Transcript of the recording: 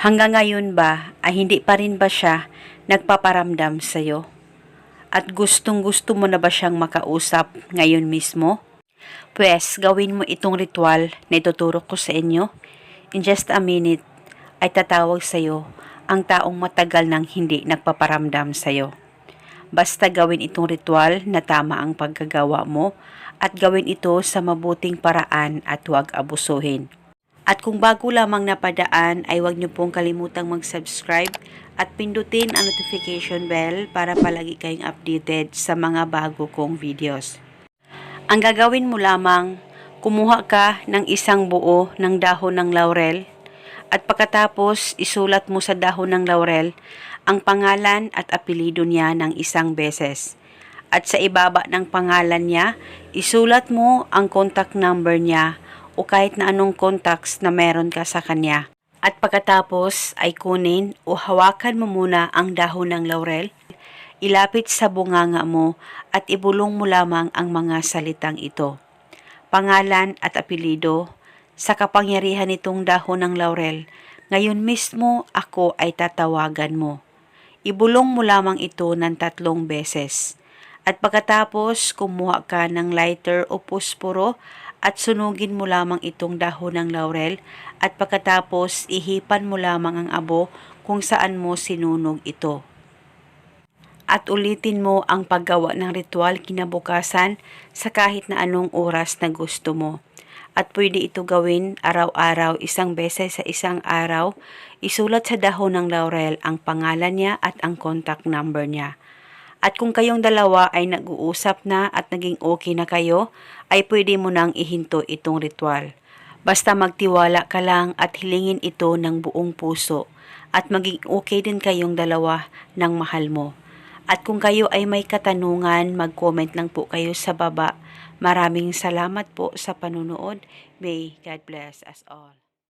Hanggang ngayon ba ay hindi pa rin ba siya nagpaparamdam sa'yo? At gustong gusto mo na ba siyang makausap ngayon mismo? Pwes, gawin mo itong ritual na ituturo ko sa inyo. In just a minute, ay tatawag sa'yo ang taong matagal nang hindi nagpaparamdam sa'yo. Basta gawin itong ritual na tama ang pagkagawa mo at gawin ito sa mabuting paraan at huwag abusuhin. At kung bago lamang napadaan ay huwag niyo pong kalimutang mag-subscribe at pindutin ang notification bell para palagi kayong updated sa mga bago kong videos. Ang gagawin mo lamang, kumuha ka ng isang buo ng dahon ng laurel at pagkatapos isulat mo sa dahon ng laurel ang pangalan at apelido niya ng isang beses. At sa ibaba ng pangalan niya, isulat mo ang contact number niya o kahit na anong contacts na meron ka sa kanya. At pagkatapos ay kunin o hawakan mo muna ang dahon ng laurel, ilapit sa bunganga mo at ibulong mo lamang ang mga salitang ito. Pangalan at apelido, sa kapangyarihan nitong dahon ng laurel, ngayon mismo ako ay tatawagan mo. Ibulong mo lamang ito ng tatlong beses. At pagkatapos, kumuha ka ng lighter o pusporo at sunugin mo lamang itong dahon ng laurel at pagkatapos ihipan mo lamang ang abo kung saan mo sinunog ito. At ulitin mo ang paggawa ng ritual kinabukasan sa kahit na anong oras na gusto mo. At pwede ito gawin araw-araw isang beses sa isang araw. Isulat sa dahon ng laurel ang pangalan niya at ang contact number niya. At kung kayong dalawa ay nag-uusap na at naging okay na kayo, ay pwede mo nang ihinto itong ritual. Basta magtiwala ka lang at hilingin ito ng buong puso at maging okay din kayong dalawa ng mahal mo. At kung kayo ay may katanungan, mag-comment lang po kayo sa baba. Maraming salamat po sa panunood. May God bless us all.